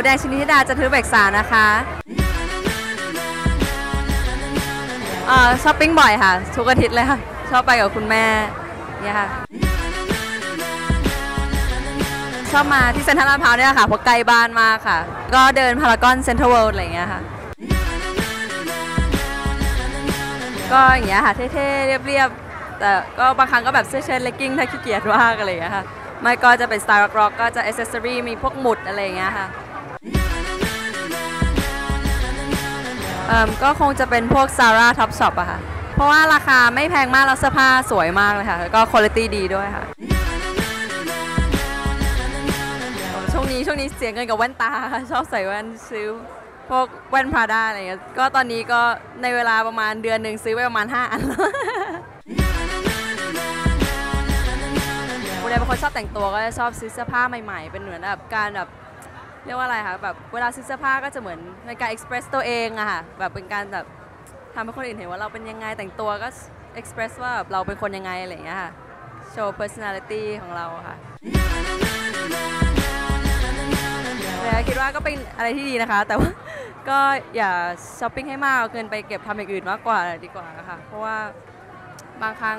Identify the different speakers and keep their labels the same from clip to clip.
Speaker 1: มูแดงชนิดาจะถือเบกษานะคะเออช้อปปิ้งบ่อยค่ะ ทุกอาทิตย์เลยค่ะ ชอบไปกับคุณแม่เนี่ยค่ะ ชอบมาที่เซ็นทรัลลาดพร้าวเนี่ยค่ะเพราะใกล้บ้านมากค่ะ ก็เดินพารากอนเซ็นทรัลเวิลด์อะไรอย่างเงี้ยค่ะ ก็อย่างเงี้ยค่ะ เท่ๆ เรียบๆ แต่ก็บางครั้งก็แบบเสื้อเชิ้ตเลกกิ้งถ้าขี้เกียจมากอะไรอย่างเงี้ยค่ะ ไม่ก็จะเป็นสไตล์ร็อกๆก็จะอ c เซสซอรี่มีพวกหมุดอะไรอย่างเงี้ยค่ะ เอิ่มก็คงจะเป็นพวก Zara Top Shop อะค่ะ เพราะว่าราคาไม่แพงมาก แล้วเสื้อผ้าสวยมากเลยค่ะ แล้วก็คุณภาพดีด้วยค่ะ ช่วงนี้ช่วงนี้เสียเงินกับแว่นตาค่ะชอบใส่แว่นซื้อพวกแว่นพราด้าอะไรเงี้ย ก็ตอนนี้ก็ในเวลาประมาณเดือนหนึ่งซื้อไปประมาณ 5 อันแล้วโมเดลเป็นคนชอบแต่งตัวก็จะชอบซื้อเสื้อผ้าใหม่ๆ เป็นเหมือนแบบการแบบ เรียกว่าอะไรคะแบบเวลาซื้อเสื้อผ้าก็จะเหมือนในการเอ็กซ์เพรสตัวเองอะค่ะแบบเป็นการแบบทำให้คนอื่นเห็นว่าเราเป็นยังไงแต่งตัวก็เอ็กซ์เพรสว่าแบบเราเป็นคนยังไงอะไรอย่างเงี้ยค่ะโชว์ personality ของเราค่ะแต่คิดว่าก็เป็นอะไรที่ดีนะคะ แต่ว่าก็อย่าช้อปปิ้งให้มากเอาเงินไปเก็บทำอย่างอื่นมากกว่าดีกว่าค่ะเพราะว่าบางครั้ง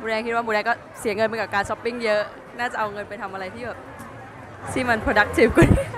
Speaker 1: บูแดคิดว่าบูแดก็เสียเงินไปกับการช้อปปิ้งเยอะ น่าจะเอาเงินไปทำอะไรที่แบบ seem unproductive